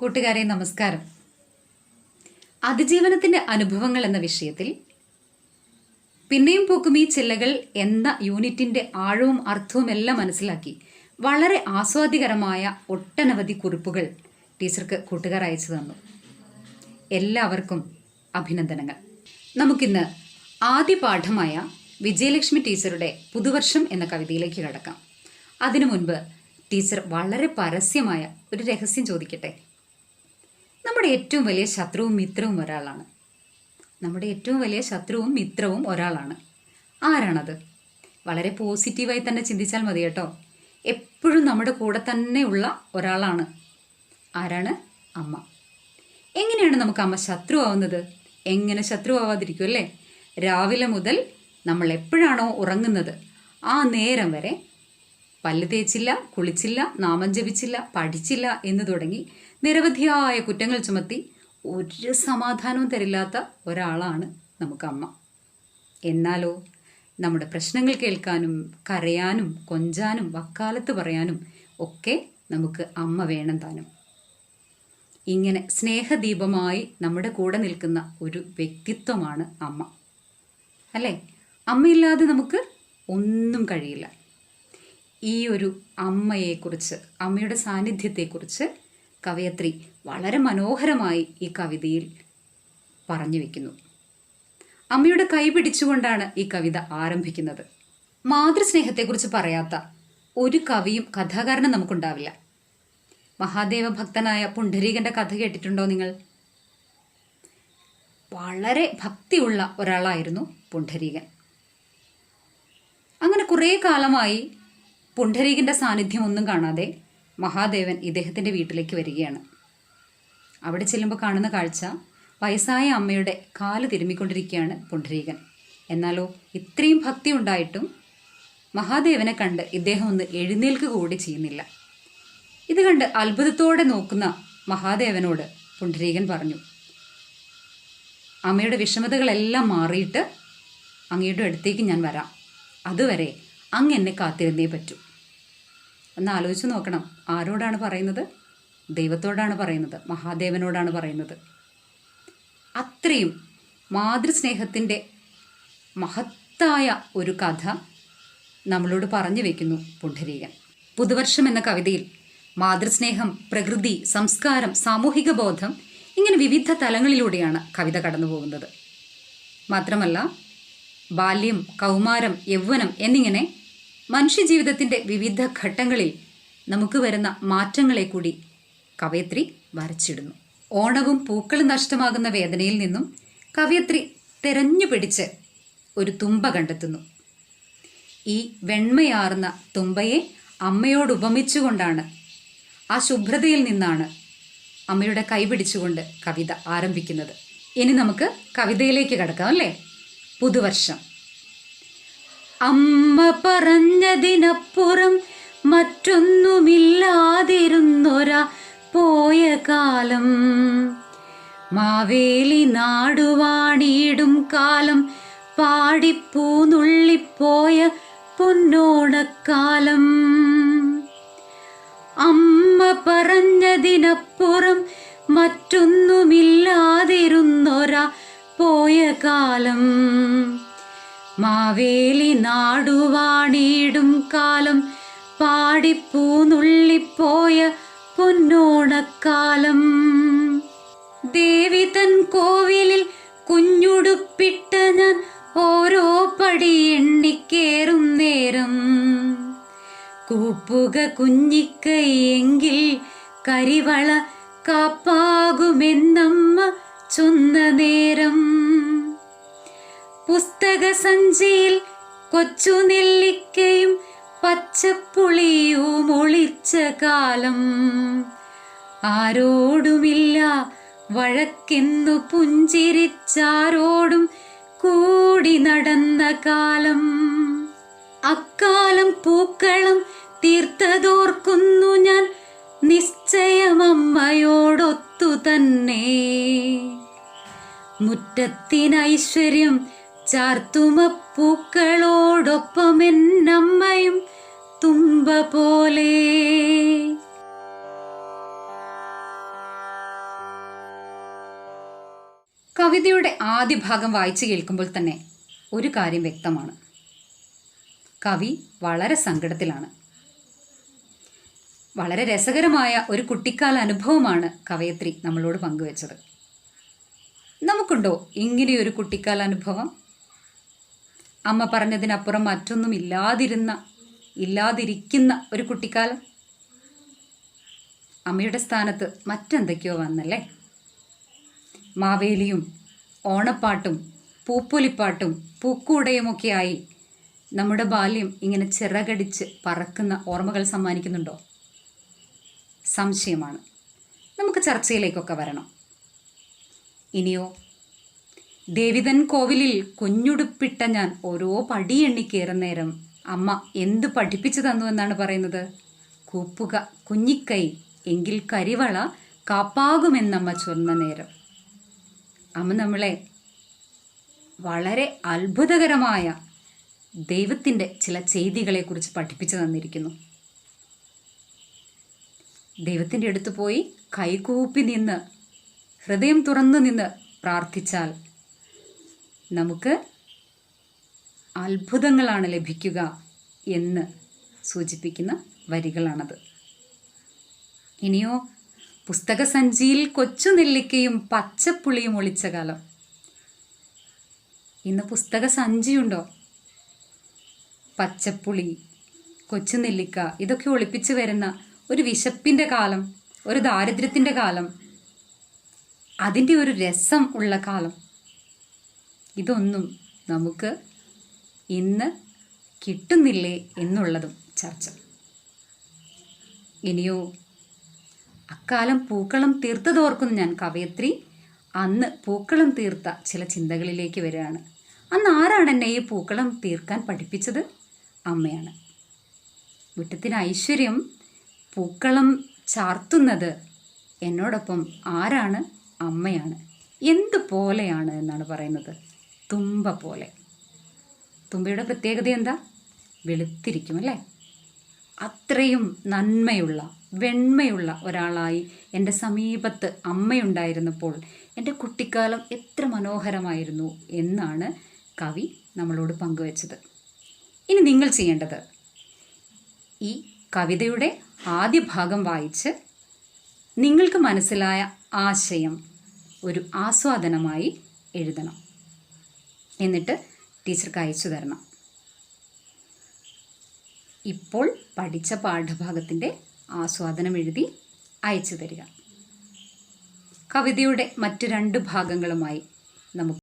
കൂട്ടുകാരെ നമസ്കാരം. അതിജീവനത്തിന്റെ അനുഭവങ്ങൾ എന്ന വിഷയത്തിൽ പിന്നെയും പൂക്കും ഈ ചില്ലകൾ എന്ന യൂണിറ്റിന്റെ ആഴവും അർത്ഥവും എല്ലാം മനസ്സിലാക്കി വളരെ ആസ്വാദികരമായ ഒട്ടനവധി കുറിപ്പുകൾ ടീച്ചർക്ക് കൂട്ടുകാർ അയച്ചു തന്നു. എല്ലാവർക്കും അഭിനന്ദനങ്ങൾ. നമുക്കിന്ന് ആദ്യ പാഠമായ വിജയലക്ഷ്മി ടീച്ചറുടെ പുതുവർഷം എന്ന കവിതയിലേക്ക് കടക്കാം. അതിനു മുൻപ് ടീച്ചർ വളരെ പരസ്യമായ ഒരു രഹസ്യം ചോദിക്കട്ടെ? നമ്മുടെ ഏറ്റവും വലിയ ശത്രുവും മിത്രവും ഒരാളാണ്. നമ്മുടെ ഏറ്റവും വലിയ ശത്രുവും മിത്രവും ഒരാളാണ്. ആരാണത്? വളരെ പോസിറ്റീവായി തന്നെ ചിന്തിച്ചാൽ മതി കേട്ടോ. എപ്പോഴും നമ്മുടെ കൂടെ തന്നെയുള്ള ഒരാളാണ്. ആരാണ്? അമ്മ. എങ്ങനെയാണ് നമുക്ക് അമ്മ ശത്രു ആവുന്നത് എങ്ങനെ ശത്രു ആവാതിരിക്കും അല്ലേ? രാവിലെ മുതൽ നമ്മൾ എപ്പോഴാണോ ഉറങ്ങുന്നത്? ആ നേരം വരെ പല്ല് തേച്ചില്ല കുളിച്ചില്ല നാമം ജപിച്ചില്ല പഠിച്ചില്ല എന്ന് തുടങ്ങി നിരവധിയായ കുറ്റങ്ങൾ ചുമത്തി ഒരു സമാധാനവും തരില്ലാത്ത ഒരാളാണ് നമുക്ക് അമ്മ. എന്നാലോ നമ്മുടെ പ്രശ്നങ്ങൾ കേൾക്കാനും കരയാനും കൊഞ്ചാനും വക്കാലത്ത് പറയാനും ഒക്കെ നമുക്ക് അമ്മ വേണം താനും. ഇങ്ങനെ സ്നേഹദീപമായി നമ്മുടെ കൂടെ നിൽക്കുന്ന ഒരു വ്യക്തിത്വമാണ് അമ്മ. അല്ലേ? അമ്മയില്ലാതെ നമുക്ക് ഒന്നും കഴിയില്ല. ഈ ഒരു അമ്മയെക്കുറിച്ച് അമ്മയുടെ സാന്നിധ്യത്തെക്കുറിച്ച് കവയത്രി വളരെ മനോഹരമായി ഈ കവിതയിൽ പറഞ്ഞു വെക്കുന്നു. അമ്മയുടെ കൈ പിടിച്ചുകൊണ്ടാണ് ഈ കവിത ആരംഭിക്കുന്നത്. മാതൃസ്നേഹത്തെക്കുറിച്ച് പറയാത്ത ഒരു കവിയും കഥാകാരനും നമുക്കുണ്ടാവില്ല. മഹാദേവ ഭക്തനായ പുണ്ഡരീകന്റെ കഥ കേട്ടിട്ടുണ്ടോ നിങ്ങൾ? വളരെ ഭക്തിയുള്ള ഒരാളായിരുന്നു പുണ്ഡരീകൻ. അങ്ങനെ കുറേ കാലമായി പുണ്ഡരീകന്റെ സാന്നിധ്യം ഒന്നും കാണാതെ മഹാദേവൻ ഇദ്ദേഹത്തിന്റെ വീട്ടിലേക്ക് വരികയാണ്. അവിടെ ചെല്ലുമ്പോൾ കാണുന്ന കാഴ്ച വയസ്സായ അമ്മയുടെ കാൽ തിരുമ്മിക്കൊണ്ടിരിക്കുകയാണ് പുണ്ഡരീകൻ. എന്നാലോ ഇത്രയും ഭക്തി ഉണ്ടായിട്ടും മഹാദേവനെ കണ്ട് ഇദ്ദേഹം ഒന്ന് എഴുന്നേൽക്ക് കൂടി ചെയ്യുന്നില്ല. ഇത് കണ്ട് അത്ഭുതത്തോടെ നോക്കുന്ന മഹാദേവനോട് പുണ്ഡരീകൻ പറഞ്ഞു അമ്മയുടെ വിഷമതകളെല്ലാം മാറിയിട്ട് അങ്ങയുടെ അടുത്തേക്ക് ഞാൻ വരാം. അതുവരെ അങ്ങ് എന്നെ കാത്തിരുന്നേ പറ്റൂ. ഒന്ന് ആലോചിച്ച് നോക്കണം. ആരോടാണ് പറയുന്നത്? ദൈവത്തോടാണ് പറയുന്നത്. മഹാദേവനോടാണ് പറയുന്നത്. അത്രയും മാതൃസ്നേഹത്തിന്റെ മഹത്തായ ഒരു കഥ നമ്മളോട് പറഞ്ഞു വെക്കുന്നു പുണ്ഡരീകൻ പുതുവർഷം എന്ന കവിതയിൽ മാതൃസ്നേഹം പ്രകൃതി സംസ്കാരം സാമൂഹിക ബോധം ഇങ്ങനെ വിവിധ തലങ്ങളിലൂടെയാണ് കവിത കടന്നു പോകുന്നത്. മാത്രമല്ല ബാല്യം കൗമാരം യൗവനം എന്നിങ്ങനെ മനുഷ്യജീവിതത്തിന്റെ വിവിധ ഘട്ടങ്ങളിൽ നമുക്ക് വരുന്ന മാറ്റങ്ങളെ കൂടി കവയത്രി വരച്ചിടുന്നു. ഓണവും പൂക്കളും നഷ്ടമാകുന്ന വേദനയിൽ നിന്നും കവയത്രി തെരഞ്ഞു പിടിച്ച് ഒരു തുമ്പ കണ്ടെത്തുന്നു. ഈ വെണ്മയാർന്ന തുമ്പയെ അമ്മയോട് ഉപമിച്ചുകൊണ്ടാണ് ആ ശുഭ്രതയിൽ നിന്നാണ് അമ്മയുടെ കൈപിടിച്ചുകൊണ്ട് കവിത ആരംഭിക്കുന്നത്. ഇനി നമുക്ക് കവിതയിലേക്ക് കടക്കാം അല്ലേ? പുതുവർഷം. അമ്മ പറഞ്ഞതിനപ്പുറം മറ്റൊന്നുമില്ലാതിരുന്നൊരാ പോയ കാലം. മാവേലി നാടുവാണിയിടും കാലം പാടിപ്പൂന്നുള്ളിപ്പോയ പൊന്നോണക്കാലം. അമ്മ പറഞ്ഞതിനപ്പുറം മറ്റൊന്നുമില്ലാതിരുന്നൊരാ പോയ കാലം. മാവേലി നാടുവാണിയിടും കാലം. പാടിപ്പൂന്നുള്ളിപ്പോയ പൊന്നോണക്കാലം. ദേവി തൻ കോവിലിൽ കുഞ്ഞുടുപ്പിട്ട ഞാൻ ഓരോ പടി എണ്ണിക്കേറും നേരം. കൂപ്പുക കുഞ്ഞിക്കൈയെങ്കിൽ കരിവള കാപ്പാകുമെന്നമ്മ ചൊന്ന നേരം. പുസ്തക സഞ്ചിയിൽ കൊച്ചു നെല്ലിക്കയും പച്ചപ്പുളിയും ഒളിച്ച കാലം. ആരോടുമില്ല വഴക്കെന്നു പുഞ്ചിരിച്ചാരോടും കൂടി നടന്ന കാലം. അക്കാലം പൂക്കളം തീർത്തതോർക്കുന്നു ഞാൻ നിശ്ചയമമ്മയോടൊത്തു തന്നെ. മുറ്റത്തിനൈശ്വര്യം ചാർത്തുമപ്പൂക്കളോടൊപ്പം എന്നമ്മയും തുമ്പ പോലെ കവിതയുടെ ആദ്യ ഭാഗം വായിച്ചു കേൾക്കുമ്പോൾ തന്നെ ഒരു കാര്യം വ്യക്തമാണ്. കവി വളരെ സങ്കടത്തിലാണ്. വളരെ രസകരമായ ഒരു കുട്ടിക്കാല അനുഭവമാണ് കവയത്രി നമ്മളോട് പങ്കുവച്ചത്. നമുക്കുണ്ടോ ഇങ്ങനെയൊരു കുട്ടിക്കാല അനുഭവം? അമ്മ പറഞ്ഞതിനപ്പുറം മറ്റൊന്നും ഇല്ലാതിരുന്ന ഇല്ലാതിരിക്കുന്ന ഒരു കുട്ടിക്കാലം. അമ്മയുടെ സ്ഥാനത്ത് മറ്റെന്തൊക്കെയോ വന്നല്ലേ? മാവേലിയും ഓണപ്പാട്ടും പൂപ്പൊലിപ്പാട്ടും പൂക്കൂടയുമൊക്കെയായി നമ്മുടെ ബാല്യം ഇങ്ങനെ ചിറകടിച്ച് പറക്കുന്ന ഓർമ്മകൾ സമ്മാനിക്കുന്നുണ്ടോ? സംശയമാണ്. നമുക്ക് ചർച്ചയിലേക്കൊക്കെ വരണം. ഇനിയോ ദേവിതൻ കോവിലിൽ കുഞ്ഞുടുപ്പിട്ട ഞാൻ ഓരോ പടി കയറുന്ന നേരം അമ്മ എന്ത് പഠിപ്പിച്ചു തന്നു എന്നാണ് പറയുന്നത്? കൂപ്പുക കുഞ്ഞിക്കൈ എങ്കിൽ കരിവള കാപ്പാകുമെന്നമ്മ ചൊന്ന നേരം. അമ്മ നമ്മളെ വളരെ അത്ഭുതകരമായ ദൈവത്തിന്റെ ചില ചെയ്തികളെക്കുറിച്ച് പഠിപ്പിച്ചു തന്നിരിക്കുന്നു. ദൈവത്തിന്റെ അടുത്ത് പോയി കൈകൂപ്പി നിന്ന് ഹൃദയം തുറന്നു നിന്ന് പ്രാർത്ഥിച്ചാൽ നമുക്ക് അത്ഭുതങ്ങളാണ് ലഭിക്കുക എന്ന് സൂചിപ്പിക്കുന്ന വരികളാണത്. ഇനിയോ പുസ്തകസഞ്ചിയിൽ കൊച്ചു നെല്ലിക്കയും പച്ചപ്പുളിയും ഒളിച്ച കാലം. ഇന്ന് പുസ്തക സഞ്ചിയുണ്ടോ പച്ചപ്പുളി കൊച്ചു നെല്ലിക്ക ഇതൊക്കെ ഒളിപ്പിച്ചു വരുന്ന ഒരു വിശപ്പിന്റെ കാലം ഒരു ദാരിദ്ര്യത്തിന്റെ കാലം അതിന്റെ ഒരു രസം ഉള്ള കാലം. ഇതൊന്നും നമുക്ക് ഇന്ന് കിട്ടുന്നില്ലേ എന്നുള്ളതും ചർച്ച. ഇനിയോ അക്കാലം പൂക്കളം തീർത്തതോർക്കുന്നു ഞാൻ കവയത്രി. അന്ന് പൂക്കളം തീർത്ത ചില ചിന്തകളിലേക്ക് വരികയാണ്. അന്ന് ആരാണ് എന്നെ ഈ പൂക്കളം തീർക്കാൻ പഠിപ്പിച്ചത്? അമ്മയാണ്. മുറ്റത്തിന് ഐശ്വര്യം പൂക്കളം ചാർത്തുന്നത് എന്നോടൊപ്പം ആരാണ്? അമ്മയാണ്. എന്തുപോലെയാണ് എന്നാണ് പറയുന്നത്? തുമ്പ പോലെ. തുമ്പയുടെ പ്രത്യേകത എന്താ? വെളുത്തിരിക്കും അല്ലേ? അത്രയും നന്മയുള്ള വെണ്മയുള്ള ഒരാളായി എന്റെ സമീപത്ത് അമ്മയുണ്ടായിരുന്നപ്പോൾ എന്റെ കുട്ടിക്കാലം എത്ര മനോഹരമായിരുന്നു എന്നാണ് കവി നമ്മളോട് പങ്കുവച്ചത്. ഇനി നിങ്ങൾ ചെയ്യേണ്ടത് ഈ കവിതയുടെ ആദ്യ ഭാഗം വായിച്ച് നിങ്ങൾക്ക് മനസ്സിലായ ആശയം ഒരു ആസ്വാദനമായി എഴുതണം. എന്നിട്ട് ടീച്ചർക്ക് അയച്ചു തരണം. ഇപ്പോൾ പഠിച്ച പാഠഭാഗത്തിന്റെ ആസ്വാദനം എഴുതി അയച്ചു തരിക. കവിതയുടെ മറ്റു രണ്ട് ഭാഗങ്ങളുമായി നമുക്ക്